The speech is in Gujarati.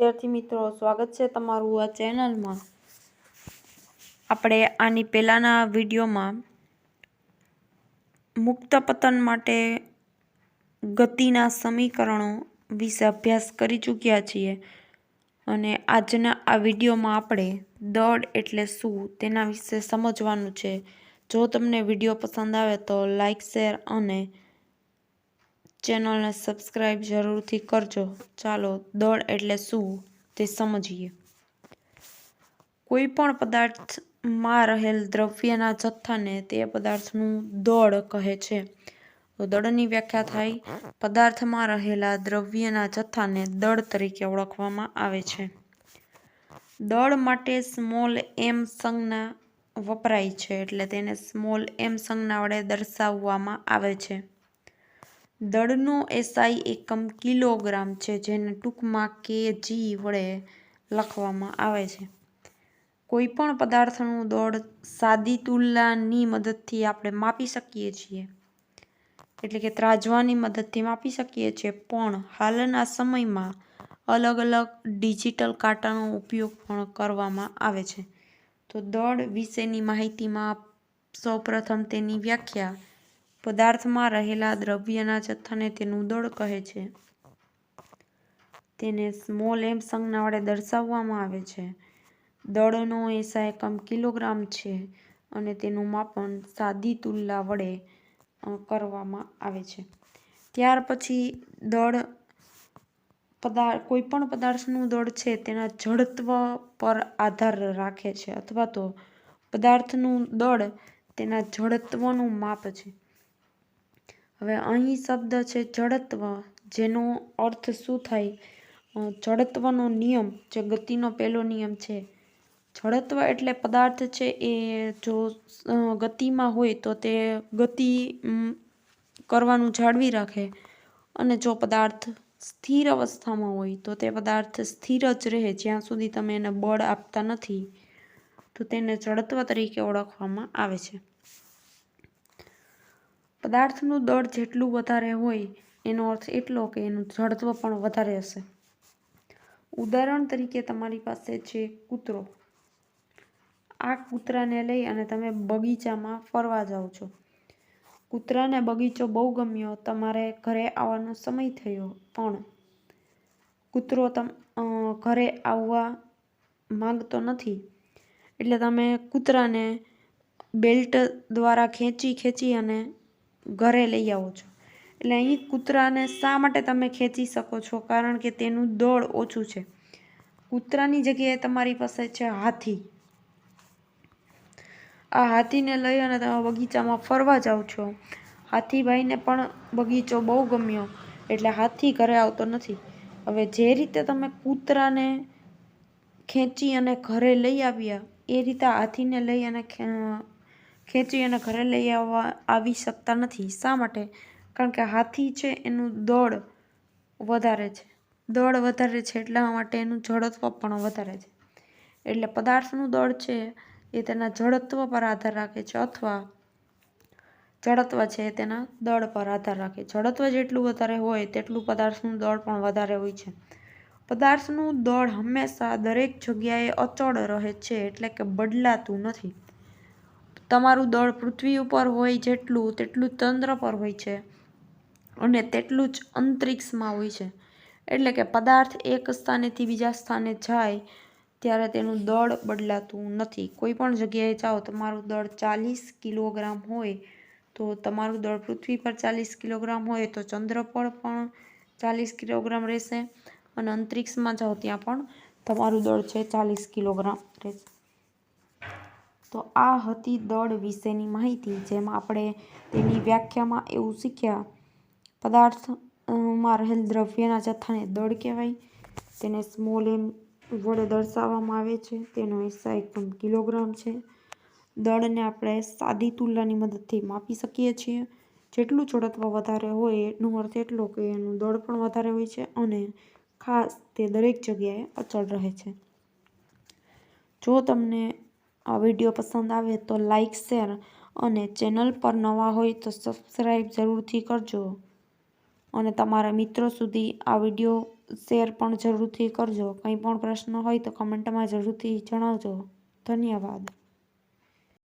વિદ્યાર્થી મિત્રો, સ્વાગત છે તમારું આ ચેનલમાં. આપણે આની પહેલાંના વિડીયોમાં મુક્ત પતન માટે ગતિના સમીકરણો વિશે અભ્યાસ કરી ચૂક્યા છીએ. અને આજના આ વિડીયોમાં આપણે દળ એટલે શું તેના વિશે સમજવાનું છે. જો તમને વીડિયો પસંદ આવે તો લાઈક, શેર અને ચેનલને સબસ્ક્રાઈબ જરૂરથી કરજો. ચાલો, દળ એટલે શું તે સમજીએ. કોઈ પણ પદાર્થમાં રહેલ દ્રવ્યના જથ્થાને તે પદાર્થનું દળ કહે છે. તો દળની વ્યાખ્યા થાય, પદાર્થમાં રહેલા દ્રવ્યના જથ્થાને દળ તરીકે ઓળખવામાં આવે છે. દળ માટે સ્મોલ એમ સંજ્ઞા વપરાય છે, એટલે તેને સ્મોલ એમ સંજ્ઞા વડે દર્શાવવામાં આવે છે. દળનો એસઆઈ એકમ કિલોગ્રામ છે, જેને ટૂંકમાં કેજી વડે લખવામાં આવે છે. કોઈ પણ પદાર્થનું દળ સાદી તુલનાની મદદથી આપણે માપી શકીએ છીએ. એટલે કે ત્રાજવાની મદદથી માપી શકીએ છીએ, પણ હાલના સમયમાં અલગ અલગ ડિજિટલ કાંટાનો ઉપયોગ પણ કરવામાં આવે છે. તો દળ વિશેની માહિતીમાં સૌપ્રથમ તેની વ્યાખ્યા પદાર્થમાં રહેલા દ્રવ્યના જથ્થાને તેનું દળ કહે છે. તેને સ્મોલ એમ સંજ્ઞા વડે દર્શાવવામાં આવે છે. દળનો એસા એકમ કિલોગ્રામ છે અને તેનું માપન સાદી તુલના વડે કરવામાં આવે છે. ત્યાર પછી દળ પદાર્થ કોઈપણ પદાર્થનું દળ છે તેના જડત્વ પર આધાર રાખે છે અથવા તો પદાર્થનું દળ તેના જડત્વનું માપ છે. હવે અહીં શબ્દ છે જડત્વ, જેનો અર્થ શું થાય? જડત્વનો નિયમ, જે ગતિનો પહેલો નિયમ છે. જડત્વ એટલે પદાર્થ છે એ જો ગતિમાં હોય તો તે ગતિ કરવાનું જાળવી રાખે. અને જો પદાર્થ સ્થિર અવસ્થામાં હોય તો તે પદાર્થ સ્થિર જ રહે, જ્યાં સુધી તમે એને બળ આપતા નથી. તો તેને જડત્વ તરીકે ઓળખવામાં આવે છે. પદાર્થનું દળ જેટલું વધારે હોય, એનો અર્થ એટલો કે એનું જડત્વ પણ વધારે હશે. ઉદાહરણ તરીકે તમારી પાસે છે કૂતરો. આ કૂતરાને લઈ અને તમે બગીચામાં ફરવા જાઓ છો. કૂતરાને બગીચો બહુ ગમ્યો, તમારે ઘરે આવવાનો સમય થયો પણ કૂતરો તમ ઘરે આવવા માંગતો નથી. એટલે તમે કૂતરાને બેલ્ટ દ્વારા ખેંચી ખેંચી અને ઘરે લઈ આવો છો. એટલે અહીં કૂતરાને શા માટે તમે ખેંચી શકો છો? કારણ કે તેનું દળ ઓછું છે. કૂતરાની જગ્યાએ તમારી પાસે છે હાથી. આ હાથીને લઈ અને તમે બગીચામાં ફરવા જાઓ છો. હાથીભાઈને પણ બગીચો બહુ ગમ્યો. એટલે હાથી ઘરે આવતો નથી. હવે જે રીતે તમે કૂતરાને ખેંચી અને ઘરે લઈ આવ્યા, એ રીતે હાથીને લઈ અને ખેંચી અને ઘરે લઈ આવવા આવી શકતા નથી. શા માટે? કારણ કે હાથી છે એનું દોડ વધારે છે. દળ વધારે છે એટલા માટે એનું જડત્વ પણ વધારે છે. એટલે પદાર્થનું દળ છે એ તેના જડત્વ પર આધાર રાખે છે અથવા જડત્વ છે તેના દળ પર આધાર રાખે. જડત્વ જેટલું વધારે હોય તેટલું પદાર્થનું દળ પણ વધારે હોય છે. પદાર્થનું દળ હંમેશા દરેક જગ્યાએ અચળ રહે છે એટલે કે બદલાતું નથી. તમારું દળ પૃથ્વી ઉપર હોય જેટલું, તેટલું ચંદ્ર પર હોય છે અને તેટલું જ અંતરિક્ષમાં હોય છે. એટલે કે પદાર્થ એક સ્થાનેથી બીજા સ્થાને જાય ત્યારે તેનું દળ બદલાતું નથી. કોઈ પણ જગ્યાએ જાઓ, તમારું દળ ચાલીસ કિલોગ્રામ હોય, તો તમારું દળ પૃથ્વી પર ચાલીસ કિલોગ્રામ હોય, તો ચંદ્ર પર પણ ચાલીસ કિલોગ્રામ રહેશે અને અંતરિક્ષમાં જાઓ, ત્યાં પણ તમારું દળ છે ચાલીસ કિલોગ્રામ રહેશે. તો આ હતી દળ વિશેની માહિતી, જેમાં આપણે તેની વ્યાખ્યામાં એવું શીખ્યા. પદાર્થમાં રહેલ દ્રવ્યના જથ્થાને દળ કહેવાય. તેને સ્મોલ એમ વડે દર્શાવવામાં આવે છે. તેનો હિસ્સા એકમ કિલોગ્રામ છે. દળને આપણે સાદી તુલનાની મદદથી માપી શકીએ છીએ. જેટલું જડત્વ વધારે હોય એનો અર્થ એટલો કે એનું દળ પણ વધારે હોય છે અને ખાસ તે દરેક જગ્યાએ અચળ રહે છે. જો તમને આ વીડિયો પસંદ આવે તો લાઈક, શેર અને ચેનલ પર નવા હોય તો સબસ્ક્રાઈબ જરૂરથી કરજો. અને તમારા મિત્રો સુધી આ વીડિયો શેર પણ જરૂરથી કરજો. કંઈ પણ પ્રશ્ન હોય તો કમેન્ટમાં જરૂરથી જણાવજો. ધન્યવાદ.